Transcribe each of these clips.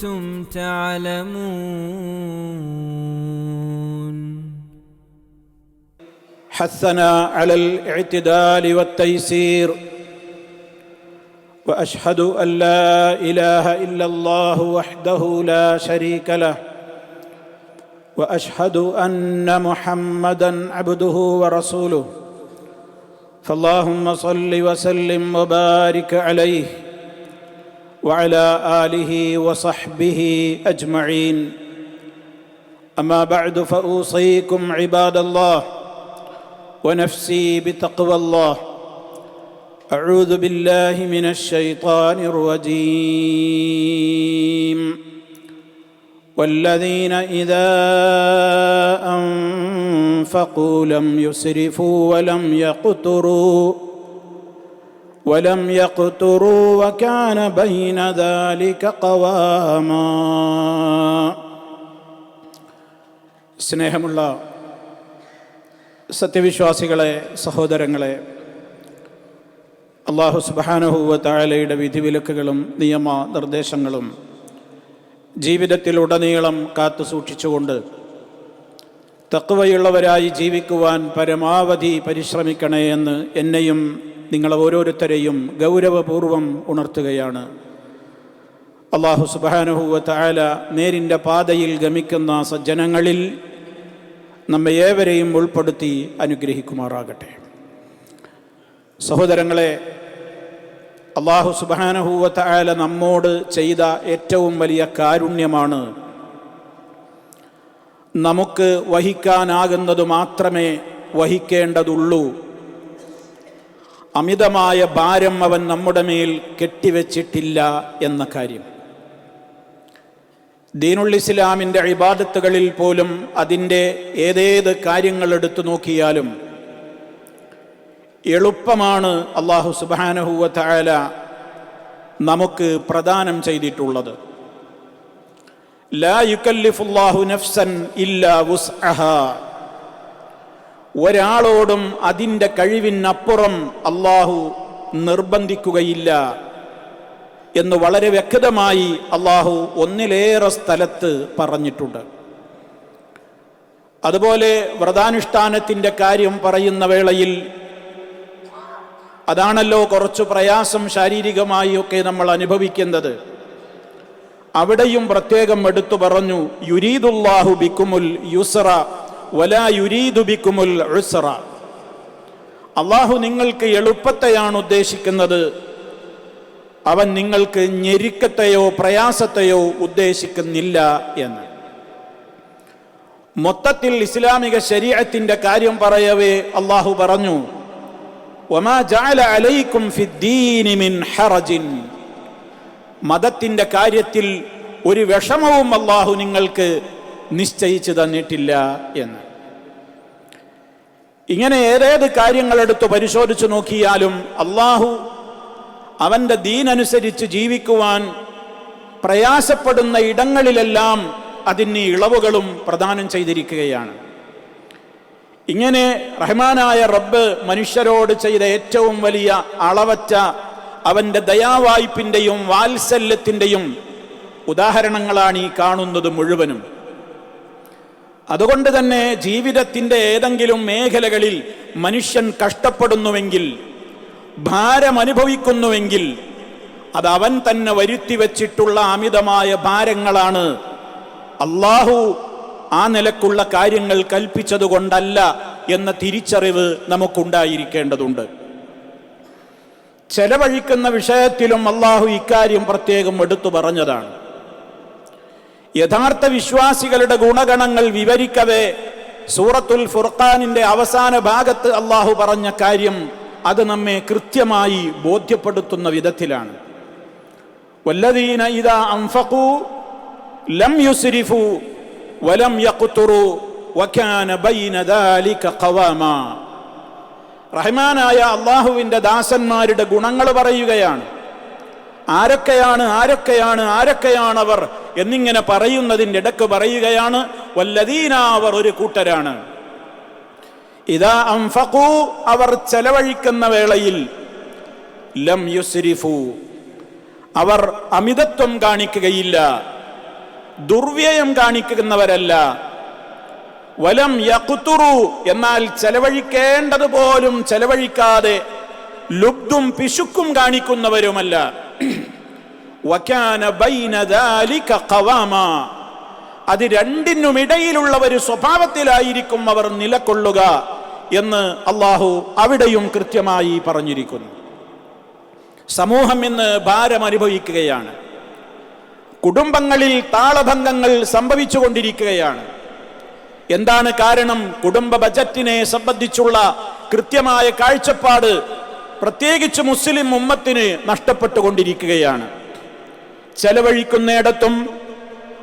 كنتم تعلمون. حثنا على الاعتدال والتيسير وأشهد أن لا إله إلا الله وحده لا شريك له وأشهد أن محمدا عبده ورسوله. فاللهم صل وسلم وبارك عليه. وعلى آله وصحبه أجمعين. أما بعد فأوصيكم عباد الله ونفسي بتقوى الله. أعوذ بالله من الشيطان الرجيم. والذين إذا أنفقوا لم يسرفوا ولم يقتروا ولم يقتروا وكان بين ذلك قواما സ്നേഹമുള്ള സത്യവിശ്വാസികളെ സഹോദരങ്ങളെ അള്ളാഹു സുബാനഹുവ താഴലയുടെ വിധിവിലക്കുകളും നിയമ നിർദ്ദേശങ്ങളും ജീവിതത്തിലുടനീളം കാത്തു സൂക്ഷിച്ചുകൊണ്ട് തക്കവയുള്ളവരായി ജീവിക്കുവാൻ പരമാവധി പരിശ്രമിക്കണേ എന്ന് എന്നെയും നിങ്ങളെ ഓരോരുത്തരെയും ഗൗരവപൂർവം ഉണർത്തുകയാണ്. അള്ളാഹു സുബാനുഹുവ തായാല നേരിന്റെ പാതയിൽ ഗമിക്കുന്ന സജ്ജനങ്ങളിൽ നമ്മെ ഏവരെയും ഉൾപ്പെടുത്തി അനുഗ്രഹിക്കുമാറാകട്ടെ. സഹോദരങ്ങളെ അള്ളാഹു സുബാനഹൂവ തായാല നമ്മോട് ചെയ്ത ഏറ്റവും വലിയ കാരുണ്യമാണ് നമുക്ക് വഹിക്കാനാകുന്നത് മാത്രമേ വഹിക്കേണ്ടതുള്ളൂ. അമിതമായ ഭാരം അവൻ നമ്മുടെ മേൽ കെട്ടിവെച്ചിട്ടില്ല എന്ന കാര്യം. ദീനുൽ ഇസ്ലാമിന്റെ ഇബാദത്തുകളിൽ പോലും അതിന്റെ ഏതേത് കാര്യങ്ങൾ എടുത്തു നോക്കിയാലും എളുപ്പമാണ് അള്ളാഹു സുബാനഹുവ തായാല നമുക്ക് പ്രദാനം ചെയ്തിട്ടുള്ളത്. ലാ യുക്കല്ലിഫുല്ലാഹു നഫ്സൻ ഇല്ലാ വുസ്അഹ. ഒരാളോടും അതിന്റെ കഴിവിനപ്പുറം അള്ളാഹു നിർബന്ധിക്കുകയില്ല എന്ന് വളരെ വ്യക്തമായി അള്ളാഹു ഒന്നിലേറെ സ്ഥലത്ത് പറഞ്ഞിട്ടുണ്ട്. അതുപോലെ വ്രതാനുഷ്ഠാനത്തിന്റെ കാര്യം പറയുന്ന വേളയിൽ അതാണല്ലോ കുറച്ച് പ്രയാസം ശാരീരികമായി ഒക്കെ നമ്മൾ അനുഭവിക്കുന്നത്. അവിടെയും പ്രത്യേകം എടുത്തു പറഞ്ഞു യുരീദുല്ലാഹു ബിക്കുമുൽ യുസറ ഉസറ. അള്ളാഹു നിങ്ങൾക്ക് എളുപ്പത്തെയാണ് ഉദ്ദേശിക്കുന്നത്. അവൻ നിങ്ങൾക്ക് ഞെരുക്കത്തെയോ പ്രയാസത്തെയോ ഉദ്ദേശിക്കുന്നില്ല എന്ന്. മൊത്തത്തിൽ ഇസ്ലാമിക ശരീരത്തിന്റെ കാര്യം പറയവേ അള്ളാഹു പറഞ്ഞു മതത്തിന്റെ കാര്യത്തിൽ ഒരു വിഷമവും അള്ളാഹു നിങ്ങൾക്ക് നിശ്ചയിച്ചു തന്നിട്ടില്ല എന്ന്. ഇങ്ങനെ ഏതേത് കാര്യങ്ങളെടുത്ത് പരിശോധിച്ചു നോക്കിയാലും അള്ളാഹു അവന്റെ ദീനനുസരിച്ച് ജീവിക്കുവാൻ പ്രയാസപ്പെടുന്ന ഇടങ്ങളിലെല്ലാം അതിന് ഇളവുകളും പ്രദാനം ചെയ്തിരിക്കുകയാണ്. ഇങ്ങനെ റഹ്മാനായ റബ്ബ് മനുഷ്യരോട് ചെയ്ത ഏറ്റവും വലിയ അളവറ്റ അവന്റെ ദയാവായ്പിന്റെയും വാത്സല്യത്തിന്റെയും ഉദാഹരണങ്ങളാണ് ഈ കാണുന്നത് മുഴുവനും. അതുകൊണ്ട് തന്നെ ജീവിതത്തിന്റെ ഏതെങ്കിലും മേഖലകളിൽ മനുഷ്യൻ കഷ്ടപ്പെടുന്നുവെങ്കിൽ ഭാരമനുഭവിക്കുന്നുവെങ്കിൽ അത് അവൻ തന്നെ വരുത്തി വച്ചിട്ടുള്ള അമിതമായ ഭാരങ്ങളാണ് അള്ളാഹു ആ നിലക്കുള്ള കാര്യങ്ങൾ കൽപ്പിച്ചതുകൊണ്ടല്ല എന്ന തിരിച്ചറിവ് നമുക്കുണ്ടായിരിക്കേണ്ടതുണ്ട്. ചെലവഴിക്കുന്ന വിഷയത്തിലും അള്ളാഹു ഇക്കാര്യം പ്രത്യേകം എടുത്തു പറഞ്ഞതാണ്. യഥാർത്ഥ വിശ്വാസികളുടെ ഗുണഗണങ്ങൾ വിവരിക്കവേ. സൂറത്തുൽ ഫുർഖാനിന്റെ അവസാന ഭാഗത്ത് അള്ളാഹു പറഞ്ഞ കാര്യം അത് നമ്മെ കൃത്യമായി ബോധ്യപ്പെടുത്തുന്ന വിധത്തിലാണ്. വല്ലദീന ഇദാ അംഫഖു ലം യുസ്രിഫു വലം യഖ്തുറു വകാന ബൈന ദാലിക ഖവാമ. റഹ്മാനായ അള്ളാഹുവിന്റെ ദാസന്മാരുടെ ഗുണങ്ങൾ പറയുകയാണ്. ആരൊക്കെയാണ് ആരൊക്കെയാണ് ആരൊക്കെയാണവർ എന്നിങ്ങനെ പറയുന്നതിന്റെ ഇടയ്ക്ക് പറയുകയാണ് വല്ലതീനാവർ ഒരു കൂട്ടരാണ്. ഇതാ അംഫഖു അവർ ചെലവഴിക്കുന്ന വേളയിൽ ലം യുസ്രിഫു. അവർ അമിതത്വം കാണിക്കുകയില്ല ദുർവ്യയം കാണിക്കുന്നവരല്ല. വലം യഖ്തുറു എന്നാൽ ചെലവഴിക്കേണ്ടത് പോലും ചെലവഴിക്കാതെ ലുബ്ദും പിശുക്കും കാണിക്കുന്നവരുമല്ല വകാന ബൈന ദാലിക ഖവാമ അത് രണ്ടിനുമിടയിലുള്ള ഒരു സ്വഭാവത്തിലായിരിക്കും അവർ നിലകൊള്ളുക എന്ന് അള്ളാഹു അവിടെയും കൃത്യമായി പറഞ്ഞിരിക്കുന്നു. സമൂഹം ഇന്ന് ഭാരമനുഭവിക്കുകയാണ് കുടുംബങ്ങളിൽ താളഭംഗങ്ങൾ സംഭവിച്ചുകൊണ്ടിരിക്കുകയാണ്. എന്താണ് കാരണം? കുടുംബ ബജറ്റിനെ സംബന്ധിച്ചുള്ള കൃത്യമായ കാഴ്ചപ്പാട് പ്രത്യേകിച്ച് മുസ്ലിം ഉമ്മത്തിന് നഷ്ടപ്പെട്ടുകൊണ്ടിരിക്കുകയാണ്. ചെലവഴിക്കുന്നിടത്തും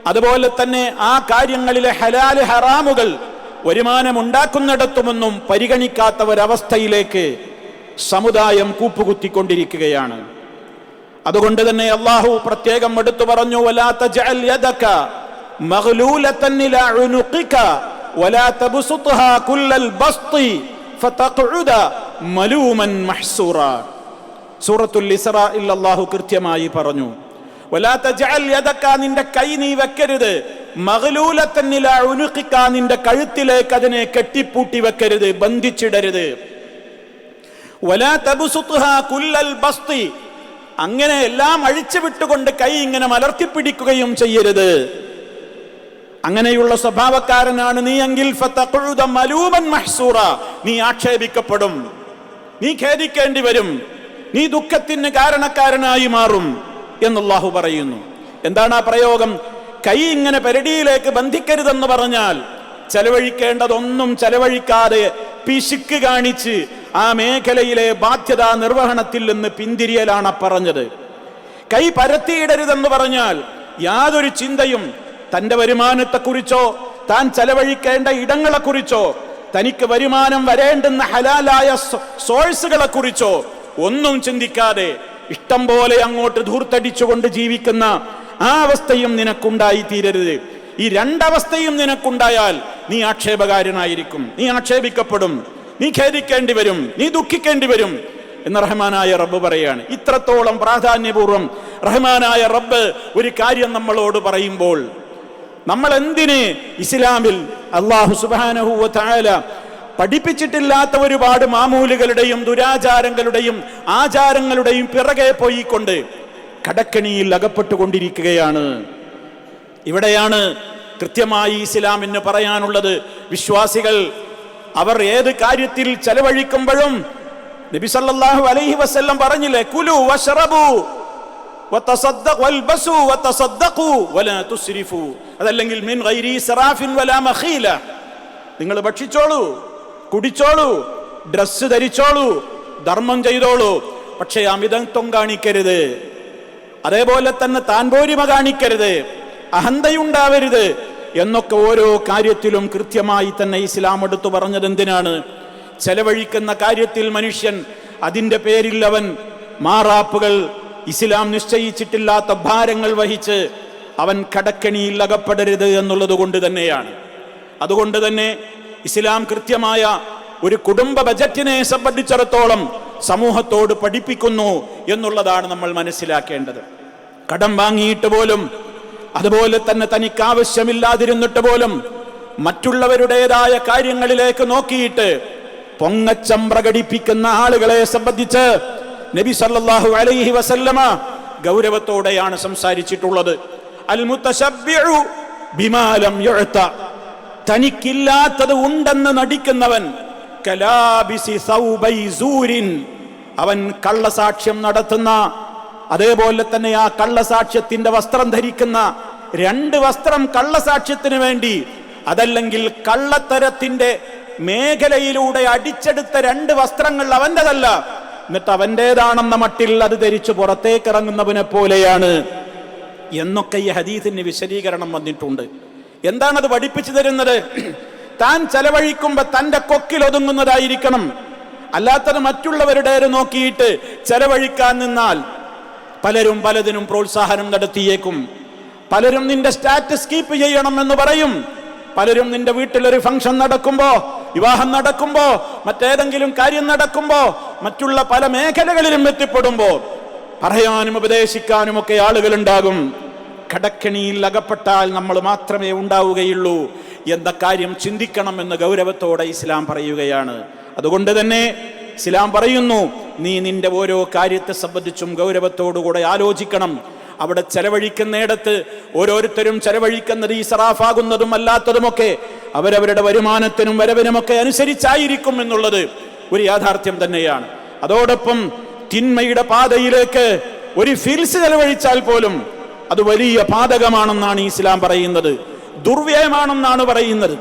അതുപോലെ തന്നെ ആ കാര്യങ്ങളിലെ ഹലാൽ ഹറാമുകൾ വരുമാനമുണ്ടാക്കുന്നിടത്തുമൊന്നും പരിഗണിക്കാത്ത ഒരവസ്ഥയിലേക്ക് സമുദായം കൂപ്പുകുത്തിക്കൊണ്ടിരിക്കുകയാണ്. അതുകൊണ്ട് തന്നെ അള്ളാഹു പ്രത്യേകം എടുത്തു പറഞ്ഞു വലാത്ത സൂറത്തുൽ ഇസ്രാ അള്ളാഹു കൃത്യമായി പറഞ്ഞു നിന്റെ കൈ നീ വെക്കരുത്. മഗ്ലൂലതൻ തന്നില ഉനുഖിക നിന്റെ കഴുത്തിലേക്ക് അതിനെ കെട്ടിപ്പൂട്ടി വെക്കരുത് ബന്ധിച്ചിടരുത്. ബസ്തി. അങ്ങനെ എല്ലാം അഴിച്ചു വിട്ടുകൊണ്ട് കൈ ഇങ്ങനെ മലർത്തിപ്പിടിക്കുകയും ചെയ്യരുത്. അങ്ങനെയുള്ള സ്വഭാവക്കാരനാണ് നീ എങ്കിൽ മലൂമൻ നീ ആക്ഷേപിക്കപ്പെടും. നീ ഖേദിക്കേണ്ടി വരും. നീ ദുഃഖത്തിന് കാരണക്കാരനായി മാറും. എന്നല്ലാഹു പറയുന്നു. എന്താണ് ആ പ്രയോഗം? കൈ ഇങ്ങനെ പെരടിയിലേക്ക് ബന്ധിക്കരുതെന്ന് പറഞ്ഞാൽ ചെലവഴിക്കേണ്ടതൊന്നും ചെലവഴിക്കാതെ പിശുക്ക് കാണിച്ച് ആ മേഖലയിലെ ബാധ്യതാ നിർവഹണത്തിൽ നിന്ന് പിന്തിരിയലാണ് പറഞ്ഞത്. കൈ പരത്തിയിടരുതെന്ന് പറഞ്ഞാൽ യാതൊരു ചിന്തയും തന്റെ വരുമാനത്തെക്കുറിച്ചോ താൻ ചെലവഴിക്കേണ്ട ഇടങ്ങളെക്കുറിച്ചോ തനിക്ക് വരുമാനം വരേണ്ടുന്ന ഹലാലായ സോഴ്സുകളെക്കുറിച്ചോ ഒന്നും ചിന്തിക്കാതെ ഇഷ്ടം പോലെ അങ്ങോട്ട് ധൂർത്തടിച്ചുകൊണ്ട് ജീവിക്കുന്ന ആ അവസ്ഥയും നിനക്കുണ്ടായി തീരരുത്. ഈ രണ്ടവസ്ഥയും നിനക്കുണ്ടായാൽ നീ ആക്ഷേപകാരനായിരിക്കും. നീ ആക്ഷേപിക്കപ്പെടും. നീ ഖേദിക്കേണ്ടി വരും. നീ ദുഃഖിക്കേണ്ടി വരും എന്ന് റഹ്മാനായ റബ്ബ് പറയാണ്. ഇത്രത്തോളം പ്രാധാന്യപൂർവം റഹ്മാനായ റബ്ബ് ഒരു കാര്യം നമ്മളോട് പറയുമ്പോൾ നമ്മൾ എന്തിന് ഇസ്ലാമിൽ അള്ളാഹു സുബാനഹുവ തായാല പഠിപ്പിച്ചിട്ടില്ലാത്ത ഒരുപാട് മാമൂലുകളുടെയും ദുരാചാരങ്ങളുടെയും ആചാരങ്ങളുടെയും പിറകെ പോയിക്കൊണ്ട് കടക്കണിയിൽ അകപ്പെട്ടുകൊണ്ടിരിക്കുകയാണ്. ഇവിടെയാണ് കൃത്യമായി ഇസ്ലാം എന്ന് പറയാനുള്ളത്. വിശ്വാസികൾ അവർ ഏത് കാര്യത്തിൽ ചെലവഴിക്കുമ്പോഴും നബി സല്ലല്ലാഹു അലൈഹി വസല്ലം പറഞ്ഞില്ലേ കുലു വശറബു അതല്ലെങ്കിൽ നിങ്ങൾ ഭക്ഷിച്ചോളൂ. കുടിച്ചോളൂ ഡ്രസ്സ് ധരിച്ചോളൂ ധർമ്മം ചെയ്തോളൂ പക്ഷേ അമിതത്വം കാണിക്കരുത് അതേപോലെ തന്നെ താൻ പോരിമ കാണിക്കരുത് അഹന്തയുണ്ടാവരുത് എന്നൊക്കെ ഓരോ കാര്യത്തിലും കൃത്യമായി തന്നെ ഇസ്ലാം എടുത്തു പറഞ്ഞത് എന്തിനാണ് ചെലവഴിക്കുന്ന കാര്യത്തിൽ മനുഷ്യൻ അതിന്റെ പേരിൽ അവൻ മാറാപ്പുകൾ ഇസ്ലാം നിശ്ചയിച്ചിട്ടില്ലാത്ത ഭാരങ്ങൾ വഹിച്ച് അവൻ കടക്കണിയിൽ അകപ്പെടരുത് എന്നുള്ളത് കൊണ്ട് തന്നെയാണ്. അതുകൊണ്ട് തന്നെ ഇസ്ലാം കൃത്യമായ ഒരു കുടുംബ ബജറ്റിനെ സംബന്ധിച്ചിടത്തോളം സമൂഹത്തോട് പഠിപ്പിക്കുന്നു എന്നുള്ളതാണ് നമ്മൾ മനസ്സിലാക്കേണ്ടത്. കടം വാങ്ങിയിട്ട് പോലും അതുപോലെ തന്നെ തനിക്ക് ആവശ്യമില്ലാതിരുന്നിട്ട് പോലും മറ്റുള്ളവരുടേതായ കാര്യങ്ങളിലേക്ക് നോക്കിയിട്ട് പൊങ്ങച്ചം പ്രകടിപ്പിക്കുന്ന ആളുകളെ സംബന്ധിച്ച് നബി സല്ലാഹു അലൈഹി വസല്ലമ ഗൗരവത്തോടെയാണ് സംസാരിച്ചിട്ടുള്ളത്. അൽ മുത്തശബ്ബിഉ ബിമാ ലം യുഅത തനിക്കില്ലാത്തത് ഉണ്ടെന്ന് നടിക്കുന്നവൻ അവൻ കള്ളസാക്ഷ്യം നടത്തുന്ന അതേപോലെ തന്നെ ആ കള്ളസാക്ഷ്യത്തിന്റെ വസ്ത്രം ധരിക്കുന്ന രണ്ട് വസ്ത്രം കള്ളസാക്ഷ്യത്തിന് വേണ്ടി അതല്ലെങ്കിൽ കള്ളത്തരത്തിന്റെ മേഖലയിലൂടെ അടിച്ചെടുത്ത രണ്ട് വസ്ത്രങ്ങൾ അവന്റെതല്ല. എന്നിട്ട് അവന്റേതാണെന്ന മട്ടിൽ അത് ധരിച്ചു പുറത്തേക്കിറങ്ങുന്നവനെ പോലെയാണ്. എന്നൊക്കെ ഈ ഹദീസിന് വിശദീകരണം വന്നിട്ടുണ്ട്. എന്താണത് പഠിപ്പിച്ചു തരുന്നത്? താൻ ചെലവഴിക്കുമ്പോ തന്റെ കൊക്കിൽ ഒതുങ്ങുന്നതായിരിക്കണം. അല്ലാത്തത് മറ്റുള്ളവരുടെ നോക്കിയിട്ട് ചെലവഴിക്കാൻ നിന്നാൽ പലരും പലതിനും പ്രോത്സാഹനം നടത്തിയേക്കും. പലരും നിന്റെ സ്റ്റാറ്റസ് കീപ്പ് ചെയ്യണം എന്ന് പറയും. പലരും നിന്റെ വീട്ടിലൊരു ഫംഗ്ഷൻ നടക്കുമ്പോ വിവാഹം നടക്കുമ്പോ മറ്റേതെങ്കിലും കാര്യം നടക്കുമ്പോ മറ്റുള്ള പല മേഖലകളിലും എത്തിപ്പെടുമ്പോ പറയാനും ഉപദേശിക്കാനും ഒക്കെ ആളുകൾ ഉണ്ടാകും കടക്കണിയിൽ അകപ്പെട്ടാൽ നമ്മൾ മാത്രമേ ഉണ്ടാവുകയുള്ളൂ എന്ന കാര്യം ചിന്തിക്കണം എന്ന് ഗൗരവത്തോടെ ഇസ്ലാം പറയുകയാണ്. അതുകൊണ്ട് തന്നെ ഇസ്ലാം പറയുന്നു നീ നിന്റെ ഓരോ കാര്യത്തെ സംബന്ധിച്ചും ഗൗരവത്തോടുകൂടെ ആലോചിക്കണം. അവിടെ ചെലവഴിക്കുന്നിടത്ത് ഓരോരുത്തരും ചെലവഴിക്കുന്നത് ഈ സറാഫാകുന്നതും അല്ലാത്തതുമൊക്കെ അവരവരുടെ വരുമാനത്തിനും വരവിനുമൊക്കെ അനുസരിച്ചായിരിക്കും എന്നുള്ളത് ഒരു യാഥാർത്ഥ്യം തന്നെയാണ്. അതോടൊപ്പം തിന്മയുടെ പാതയിലേക്ക് ഒരു ഫീൽസ് ചെലവഴിച്ചാൽ പോലും അത് വലിയ പാതകമാണെന്നാണ് ഇസ്ലാം പറയുന്നത്. ദുർവ്യയമാണെന്നാണ് പറയുന്നത്.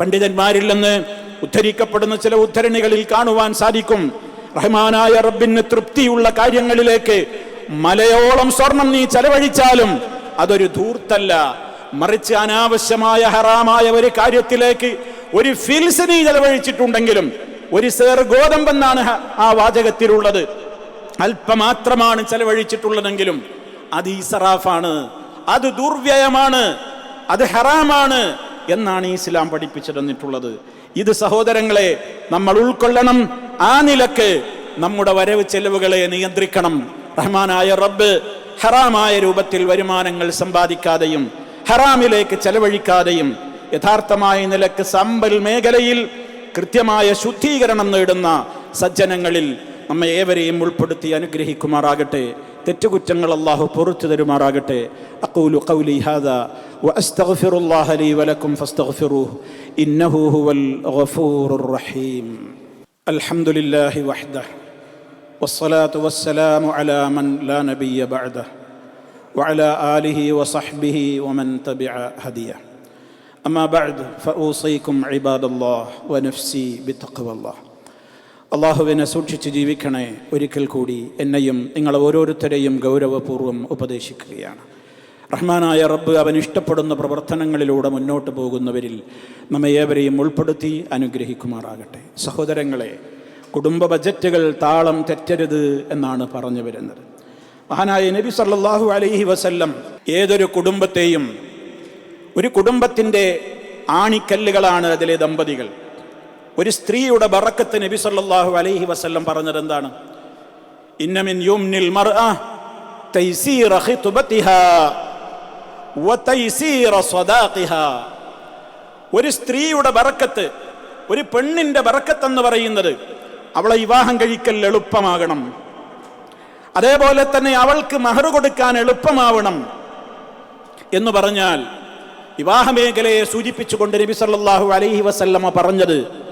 പണ്ഡിതന്മാരിൽ നിന്ന് ഉദ്ധരിക്കപ്പെടുന്ന ചില ഉദ്ധരണികളിൽ കാണുവാൻ സാധിക്കും. റഹ്മാനായ റബ്ബിന് തൃപ്തിയുള്ള കാര്യങ്ങളിലേക്ക് മലയോളം സ്വർണം നീ ചെലവഴിച്ചാലും അതൊരു ധൂർത്തല്ല. മറിച്ച് അനാവശ്യമായ ഹറാമായ ഒരു കാര്യത്തിലേക്ക് ഒരു ഫിൽസ് നീ ചെലവഴിച്ചിട്ടുണ്ടെങ്കിലും ഒരു സേർ ഗോതമ്പെന്നാണ് ആ വാചകത്തിലുള്ളത്. അല്പമാത്രമാണ് ചെലവഴിച്ചിട്ടുള്ളതെങ്കിലും അത് ഈസറാഫാണ് സറാഫാണ്. അത് ദുർവ്യയമാണ്. അത് ഹറാമാണ് എന്നാണ് ഇസ്ലാം പഠിപ്പിച്ചു തന്നിട്ടുള്ളത് ഇത് സഹോദരങ്ങളെ നമ്മൾ ഉൾക്കൊള്ളണം. ആ നിലയ്ക്ക് നമ്മുടെ വരവ് ചെലവുകളെ നിയന്ത്രിക്കണം. റഹ്മാനായ റബ്ബ് ഹറാമായ രൂപത്തിൽ വരുമാനങ്ങൾ സമ്പാദിക്കാതെയും ഹറാമിലേക്ക് ചെലവഴിക്കാതെയും യഥാർത്ഥമായ നിലയ്ക്ക് സമ്പൽ മേഖലയിൽ കൃത്യമായ ശുദ്ധീകരണം നേടുന്ന സജ്ജനങ്ങളിൽ നമ്മെ ഏവരെയും ഉൾപ്പെടുത്തി അനുഗ്രഹിക്കുമാറാകട്ടെ. തെറ്റുകുറ്റങ്ങൾ അള്ളാഹു പുറത്തു തരുമാറാകട്ടെ അഖൂലു ഖൗലി ഹാദാ وأستغفر الله لي ولكم فاستغفروه إنه هو الغفور الرحيم الحمد لله وحده والصلاة والسلام على من لا نبي بعده وعلى آله وصحبه ومن تبع هديه أما بعد فأوصيكم عباد الله ونفسي بتقوى الله അള്ളാഹുവിനെ സൂക്ഷിച്ച് ജീവിക്കണേ ഒരിക്കൽ കൂടി എന്നെയും നിങ്ങൾ ഓരോരുത്തരെയും ഗൗരവപൂർവം ഉപദേശിക്കുകയാണ്. റഹ്മാനായ റബ്ബ് അവൻ ഇഷ്ടപ്പെടുന്ന പ്രവർത്തനങ്ങളിലൂടെ മുന്നോട്ട് പോകുന്നവരിൽ നമ്മെ ഏവരെയും ഉൾപ്പെടുത്തി അനുഗ്രഹിക്കുമാറാകട്ടെ. സഹോദരങ്ങളെ കുടുംബ ബജറ്റുകൾ താളം തെറ്റരുത് എന്നാണ് പറഞ്ഞു വരുന്നത്. മഹാനായ നബി സല്ലാഹു അലൈഹി വസല്ലം ഏതൊരു കുടുംബത്തെയും ഒരു കുടുംബത്തിന്റെ ആണിക്കല്ലുകളാണ് അതിലെ ദമ്പതികൾ. ഒരു സ്ത്രീയുടെ ബറക്കത്ത് നബി സല്ലാഹു അലൈഹി വസല്ലം പറഞ്ഞത് എന്താണ്? ഇന്നമിൻ യുംനിൽ ഒരു സ്ത്രീയുടെ ബറക്കത്ത് ഒരു പെണ്ണിന്റെ ബറക്കത്ത് എന്ന് പറയുന്നത് അവളെ വിവാഹം കഴിക്കൽ എളുപ്പമാകണം. അതേപോലെ തന്നെ അവൾക്ക് മഹർ കൊടുക്കാൻ എളുപ്പമാവണം എന്ന് പറഞ്ഞാൽ വിവാഹ മേഖലയെ സൂചിപ്പിച്ചുകൊണ്ട് നബി സല്ലാഹു അലൈഹി വസല്ലമ്മ പറഞ്ഞത്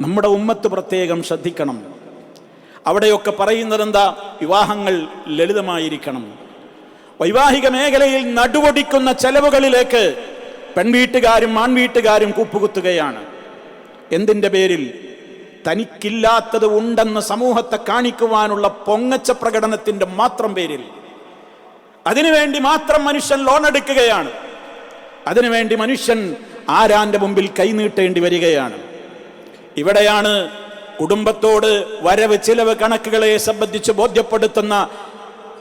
നമ്മുടെ ഉമ്മത്ത് പ്രത്യേകം ശ്രദ്ധിക്കണം. അവിടെയൊക്കെ പറയുന്നത് എന്താ വിവാഹങ്ങൾ ലളിതമായിരിക്കണം. വൈവാഹിക മേഖലയിൽ നടുവൊടിക്കുന്ന ചെലവുകളിലേക്ക് പെൺവീട്ടുകാരും ആൺവീട്ടുകാരും കൂപ്പുകുത്തുകയാണ്. എന്തിന്റെ പേരിൽ? തനിക്കില്ലാത്തത് ഉണ്ടെന്ന് സമൂഹത്തെ കാണിക്കുവാനുള്ള പൊങ്ങച്ച പ്രകടനത്തിന്റെ മാത്രം പേരിൽ. അതിനുവേണ്ടി മാത്രം മനുഷ്യൻ ലോൺ എടുക്കുകയാണ്. അതിനുവേണ്ടി മനുഷ്യൻ ആരാന്റെ മുമ്പിൽ കൈനീട്ടേണ്ടി വരികയാണ്. ഇവിടെയാണ് കുടുംബത്തോട് വരവ് ചിലവ് കണക്കുകളെ സംബന്ധിച്ച് ബോധ്യപ്പെടുത്തുന്ന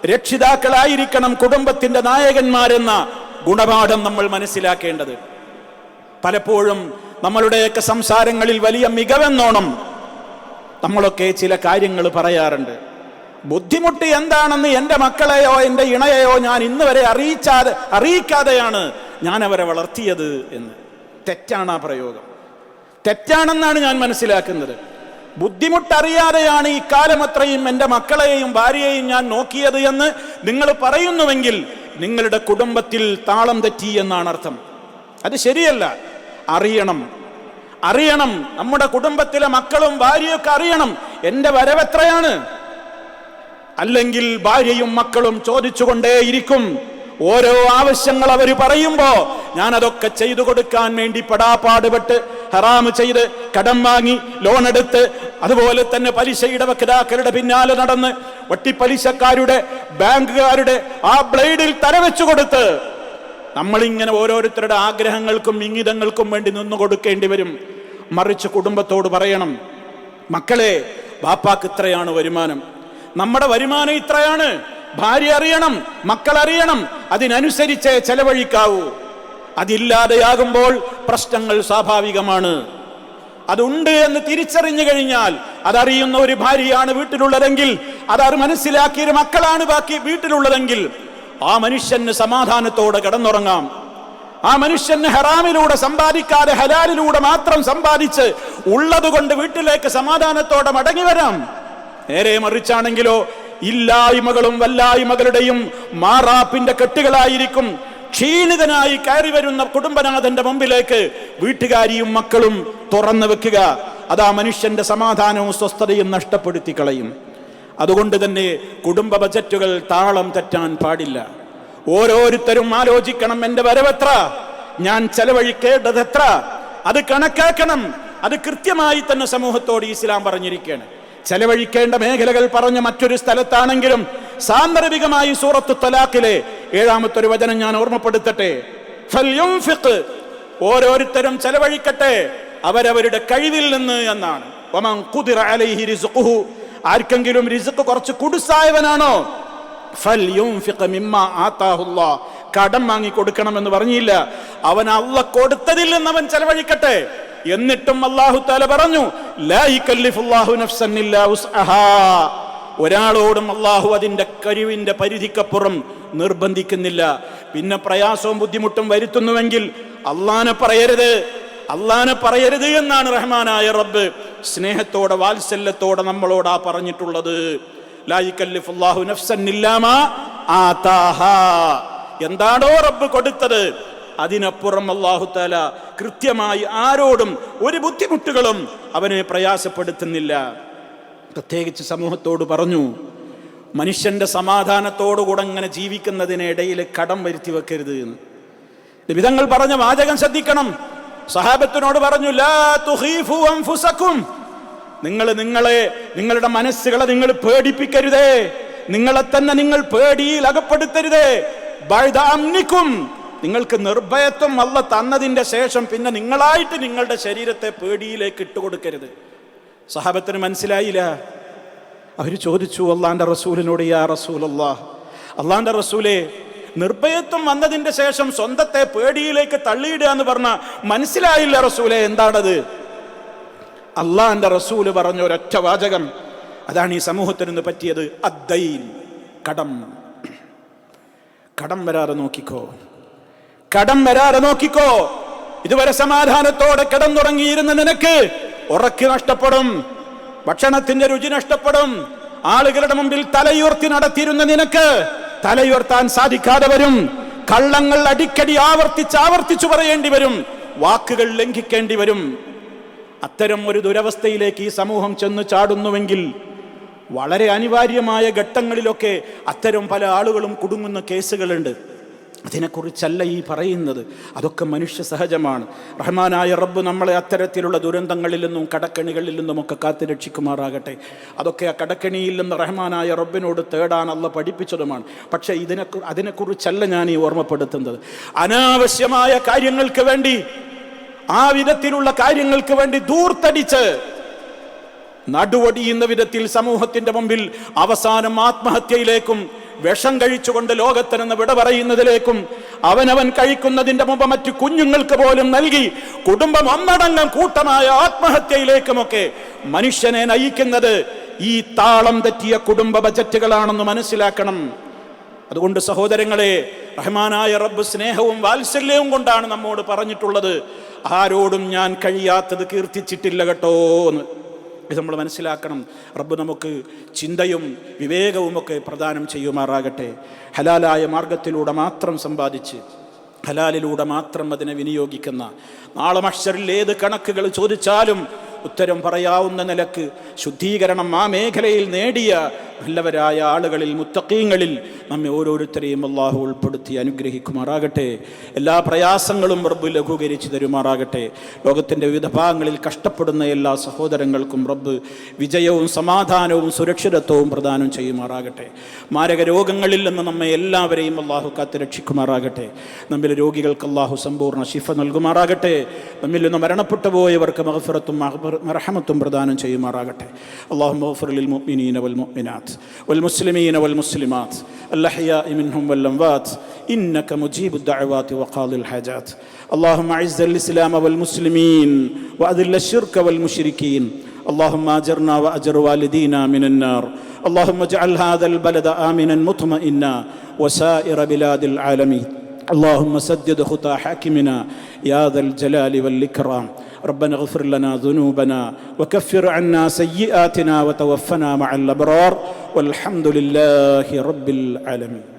രക്ഷിതാക്കളായിരിക്കണം കുടുംബത്തിന്റെ നായകന്മാരെന്ന ഗുണപാഠം നമ്മൾ മനസ്സിലാക്കേണ്ടത്. പലപ്പോഴും നമ്മളുടെയൊക്കെ സംസാരങ്ങളിൽ വലിയ മികവെന്നോണം നമ്മളൊക്കെ ചില കാര്യങ്ങൾ പറയാറുണ്ട്. ബുദ്ധിമുട്ട് എന്താണെന്ന് എന്റെ മക്കളെയോ എന്റെ ഇണയെയോ ഞാൻ ഇന്ന് വരെ അറിയിച്ചാതെ അറിയിക്കാതെയാണ് ഞാൻ അവരെ വളർത്തിയത് എന്ന്. തെറ്റാണ് ആ പ്രയോഗം. തെറ്റാണെന്നാണ് ഞാൻ മനസ്സിലാക്കുന്നത്. ബുദ്ധിമുട്ടറിയാതെയാണ് ഇക്കാലം കാലം അത്രയും എന്റെ മക്കളെയും ഭാര്യയെയും ഞാൻ നോക്കിയത് എന്ന് നിങ്ങൾ പറയുന്നുവെങ്കിൽ നിങ്ങളുടെ കുടുംബത്തിൽ താളം തെറ്റി എന്നാണ് അർത്ഥം. അത് ശരിയല്ല. അറിയണം. അറിയണം. നമ്മുടെ കുടുംബത്തിലെ മക്കളും ഭാര്യയൊക്കെ അറിയണം. എന്റെ വരവെത്രയാണ് അല്ലെങ്കിൽ ഭാര്യയും മക്കളും ചോദിച്ചുകൊണ്ടേയിരിക്കും. ഓരോ ആവശ്യങ്ങൾ അവർ പറയുമ്പോ ഞാൻ അതൊക്കെ ചെയ്തു കൊടുക്കാൻ വേണ്ടി പെടാപ്പാടുപെട്ട് ഹറാമ് ചെയ്ത് കടം വാങ്ങി ലോൺ എടുത്ത് അതുപോലെ തന്നെ പലിശയുടെ വക്താക്കളുടെ പിന്നാലെ നടന്ന് വട്ടിപ്പലിശക്കാരുടെ ബാങ്കുകാരുടെ ആ ബ്ലേഡിൽ തലവെച്ചു കൊടുത്ത് നമ്മളിങ്ങനെ ഓരോരുത്തരുടെ ആഗ്രഹങ്ങൾക്കും ഇംഗിതങ്ങൾക്കും വേണ്ടി നിന്നു കൊടുക്കേണ്ടി വരും. മറിച്ച് കുടുംബത്തോട് പറയണം മക്കളെ ബാപ്പാക്ക് ഇത്രയാണ് വരുമാനം. നമ്മുടെ വരുമാനം ഇത്രയാണ്. ഭാര്യ അറിയണം മക്കൾ അറിയണം അതിനനുസരിച്ച് ചെലവഴിക്കാവൂ. അതില്ലാതെയാകുമ്പോൾ പ്രശ്നങ്ങൾ സ്വാഭാവികമാണ്. അതുണ്ട് എന്ന് തിരിച്ചറിഞ്ഞു കഴിഞ്ഞാൽ അതറിയുന്ന ഒരു ഭാര്യയാണ് വീട്ടിലുള്ളതെങ്കിൽ അതാർ മനസ്സിലാക്കിയ മക്കളാണ് ബാക്കി വീട്ടിലുള്ളതെങ്കിൽ ആ മനുഷ്യന് സമാധാനത്തോടെ കിടന്നുറങ്ങാം. ആ മനുഷ്യന് ഹറാമിലൂടെ സമ്പാദിക്കാതെ ഹലാലിലൂടെ മാത്രം സമ്പാദിച്ച് ഉള്ളതുകൊണ്ട് വീട്ടിലേക്ക് സമാധാനത്തോടെ മടങ്ങി വരാം. നേരെ മറിച്ചാണെങ്കിലോ ഇല്ലായ്മകളും വല്ലായ്മകളുടെയും മാറാപ്പിന്റെ കെട്ടുകളായിരിക്കും. ക്ഷീണിതനായി കയറി വരുന്ന കുടുംബനാഥന്റെ മുമ്പിലേക്ക് വീട്ടുകാരിയും മക്കളും തുറന്നു വെക്കുക. അതാ മനുഷ്യന്റെ സമാധാനവും സ്വസ്ഥതയും നഷ്ടപ്പെടുത്തി കളയും. അതുകൊണ്ട് തന്നെ കുടുംബ ബജറ്റുകൾ താളം തെറ്റാൻ പാടില്ല. ഓരോരുത്തരും ആലോചിക്കണം എന്റെ വരവെത്ര? ഞാൻ ചെലവഴിക്കേണ്ടത് എത്ര അത് കണക്കാക്കണം. അത് കൃത്യമായി തന്നെ സമൂഹത്തോട് ഇസ്ലാം പറഞ്ഞിരിക്കുകയാണ്. ചെലവഴിക്കേണ്ട മേഖലകൾ പറഞ്ഞ മറ്റൊരു സ്ഥലത്താണെങ്കിലും സാന്ദർഭികമായി സൂറത്ത് തലാഖിലെ ഏഴാമത്തെ ഒരു വചനം ഞാൻ ഓർമ്മപ്പെടുത്തട്ടെ. ഓരോരുത്തരും ചെലവഴിക്കട്ടെ അവരവരുടെ കഴിവിൽ നിന്ന് എന്നാണ്. ആർക്കെങ്കിലും റിസ്ക് കുറച്ച് കുടുസായവനാണോ. കടം വാങ്ങി കൊടുക്കണമെന്ന് പറഞ്ഞില്ല അവൻ അള്ള കൊടുത്തതിൽ നിന്ന് അവൻ ചെലവഴിക്കട്ടെ എന്നിട്ടും അള്ളാഹു താല പറഞ്ഞു. ഒരാളോടും അള്ളാഹു അതിന്റെ കഴിവിന്റെ പരിധിക്കപ്പുറം നിർബന്ധിക്കുന്നില്ല. പിന്നെ പ്രയാസവും ബുദ്ധിമുട്ടും വരുത്തുന്നുവെങ്കിൽ അള്ളാനെ പറയരുത്. അള്ളാനെ പറയരുത് എന്നാണ് റഹ്മാനായ റബ്ബ് സ്നേഹത്തോടെ വാത്സല്യത്തോടെ നമ്മളോടാ പറഞ്ഞിട്ടുള്ളത്. എന്താണോ റബ്ബ് കൊടുത്തത്. അതിനപ്പുറം അള്ളാഹു താല കൃത്യമായി ആരോടും ഒരു ബുദ്ധിമുട്ടുകളും അവനെ പ്രയാസപ്പെടുത്തുന്നില്ല. പ്രത്യേകിച്ച് സമൂഹത്തോട് പറഞ്ഞു മനുഷ്യന്റെ സമാധാനത്തോടുകൂടെ അങ്ങനെ ജീവിക്കുന്നതിനിടയിൽ കടം വരുത്തി വെക്കരുത് എന്ന്. വിധങ്ങൾ പറഞ്ഞ വാചകം ശ്രദ്ധിക്കണം. സഹാബത്തിനോട് പറഞ്ഞു നിങ്ങൾ നിങ്ങളെ നിങ്ങളുടെ മനസ്സുകളെ നിങ്ങൾ പേടിപ്പിക്കരുതേ. നിങ്ങളെ തന്നെ നിങ്ങൾ പേടിയിൽ അകപ്പെടുത്തരുതേ. ബഅദ അംനിക്കും നിങ്ങൾക്ക് നിർഭയത്വം അല്ല തന്നതിന്റെ ശേഷം പിന്നെ നിങ്ങളായിട്ട് നിങ്ങളുടെ ശരീരത്തെ പേടിയിലേക്ക് ഇട്ടുകൊടുക്കരുത് സഹാബത്തിന് മനസ്സിലായില്ല? അവർ ചോദിച്ചു അള്ളാന്റെ റസൂലിനോട് യാ റസൂൽ അള്ളാഹ് അള്ളാന്റെ റസൂലെ നിർഭയത്വം വന്നതിന്റെ ശേഷം സ്വന്തത്തെ പേടിയിലേക്ക് തള്ളിയിടുക എന്ന് പറഞ്ഞ മനസ്സിലായില്ല റസൂലെ എന്താണത്? അള്ളാന്റെ റസൂൽ പറഞ്ഞ ഒരൊറ്റ വാചകം അതാണ് ഈ സമൂഹത്തിന് പറ്റിയത് അദ്ദൈൻ കടം. കടം വരാതെ നോക്കിക്കോ. കടം വരാതെ നോക്കിക്കോ. ഇതുവരെ സമാധാനത്തോടെ കിടന്നുറങ്ങിയിരുന്ന നിനക്ക് ഉറക്കി നഷ്ടപ്പെടും. ഭക്ഷണത്തിന്റെ രുചി നഷ്ടപ്പെടും. ആളുകളുടെ മുമ്പിൽ തലയുയർത്തി നടത്തിയിരുന്ന നിനക്ക് തലയുയർത്താൻ സാധിക്കാതെ വരും. കള്ളങ്ങൾ അടിക്കടി ആവർത്തിച്ച് ആവർത്തിച്ചു പറയേണ്ടി വരും. വാക്കുകൾ ലംഘിക്കേണ്ടി വരും. അത്തരം ഒരു ദുരവസ്ഥയിലേക്ക് ഈ സമൂഹം ചെന്നു ചാടുന്നുവെങ്കിൽ വളരെ അനിവാര്യമായ ഘട്ടങ്ങളിലൊക്കെ അത്തരം പല ആളുകളും കുടുങ്ങുന്ന കേസുകളുണ്ട്. അതിനെക്കുറിച്ചല്ല ഈ പറയുന്നത്. അതൊക്കെ മനുഷ്യ സഹജമാണ്. റഹ്മാനായ റബ്ബ് നമ്മളെ അത്തരത്തിലുള്ള ദുരന്തങ്ങളിൽ നിന്നും കടക്കെണികളിൽ നിന്നും ഒക്കെ കാത്തു രക്ഷിക്കുമാറാകട്ടെ. അതൊക്കെ ആ കടക്കെണിയിൽ നിന്ന് റഹ്മാനായ റബ്ബിനോട് തേടാൻ അല്ല പഠിപ്പിച്ചതുമാണ്. പക്ഷേ ഇതിനെ അതിനെക്കുറിച്ചല്ല ഞാൻ ഈ ഓർമ്മപ്പെടുത്തുന്നത്. അനാവശ്യമായ കാര്യങ്ങൾക്ക് വേണ്ടി ആ വിധത്തിലുള്ള കാര്യങ്ങൾക്ക് വേണ്ടി ദൂർത്തടിച്ച് നടുവടിയുന്ന വിധത്തിൽ സമൂഹത്തിന്റെ മുമ്പിൽ അവസാനം ആത്മഹത്യയിലേക്കും വിഷം കഴിച്ചുകൊണ്ട് ലോകത്തിനെന്ന് വിട പറയുന്നതിലേക്കും അവനവൻ കഴിക്കുന്നതിന്റെ മുമ്പ് മറ്റു കുഞ്ഞുങ്ങൾക്ക് പോലും നൽകി കുടുംബം ഒന്നടങ്കം കൂട്ടമായ ആത്മഹത്യയിലേക്കുമൊക്കെ മനുഷ്യനെ നയിക്കുന്നത് ഈ താളം തെറ്റിയ കുടുംബ ബജറ്റുകളാണെന്ന് മനസ്സിലാക്കണം. അതുകൊണ്ട് സഹോദരങ്ങളെ റഹ്മാനായ റബ്ബ് സ്നേഹവും വാത്സല്യവും കൊണ്ടാണ് നമ്മോട് പറഞ്ഞിട്ടുള്ളത്. ആരോടും ഞാൻ കഴിയാത്തത് കീർത്തിച്ചിട്ടില്ല കേട്ടോ എന്ന്. ഇത് നമ്മൾ മനസ്സിലാക്കണം. റബ്ബ് നമുക്ക് ചിന്തയും വിവേകവും ഒക്കെ പ്രദാനം ചെയ്യുമാറാകട്ടെ. ഹലാലായ മാർഗത്തിലൂടെ മാത്രം സമ്പാദിച്ച് ഹലാലിലൂടെ മാത്രം അതിനെ വിനിയോഗിക്കുന്ന. നാളെ മഷറിൽ ഏത് കണക്കുകൾ ചോദിച്ചാലും ഉത്തരം പറയാവുന്ന നിലയ്ക്ക് ശുദ്ധീകരണം ആ മേഖലയിൽ നേടിയ നല്ലവരായ ആളുകളിൽ മുത്തക്കീങ്ങളിൽ നമ്മെ ഓരോരുത്തരെയും അള്ളാഹു ഉൾപ്പെടുത്തി അനുഗ്രഹിക്കുമാറാകട്ടെ. എല്ലാ പ്രയാസങ്ങളും റബ്ബ് ലഘൂകരിച്ച് തരുമാറാകട്ടെ. ലോകത്തിന്റെ വിവിധ ഭാഗങ്ങളിൽ കഷ്ടപ്പെടുന്ന എല്ലാ സഹോദരങ്ങൾക്കും റബ്ബ് വിജയവും സമാധാനവും സുരക്ഷിതത്വവും പ്രദാനം ചെയ്യുമാറാകട്ടെ. മാരക രോഗങ്ങളിൽ നിന്ന് നമ്മെ എല്ലാവരെയും അള്ളാഹു കാത്ത് രക്ഷിക്കുമാറാകട്ടെ. നമ്മിലെ രോഗികൾക്ക് അള്ളാഹു സമ്പൂർണ ശിഫ നൽകുമാറാകട്ടെ. നമ്മിൽ നിന്ന് മരണപ്പെട്ടു പോയവർക്ക് മഹഫിറത്തും മറഹമത്തും പ്രദാനം ചെയ്യുമാറാകട്ടെ അള്ളാഹു മഹഫുലിൽ മുഅ്മിനീന വൽ മുഅ്മിനാത്ത് والمسلمين والمسلمات الأحياء منهم والأموات إنك مجيب الدعوات وقاضي الحاجات اللهم أعز الإسلام والمسلمين وأذل الشرك والمشركين اللهم اجرنا واجر والدينا من النار اللهم اجعل هذا البلد امنا مطمئنا وسائر بلاد العالمين اللهم سدد خطى حاكمنا يا ذا الجلال والاكرام ربنا اغفر لنا ذنوبنا وكفر عنا سيئاتنا وتوفنا مع الأبرار والحمد لله رب العالمين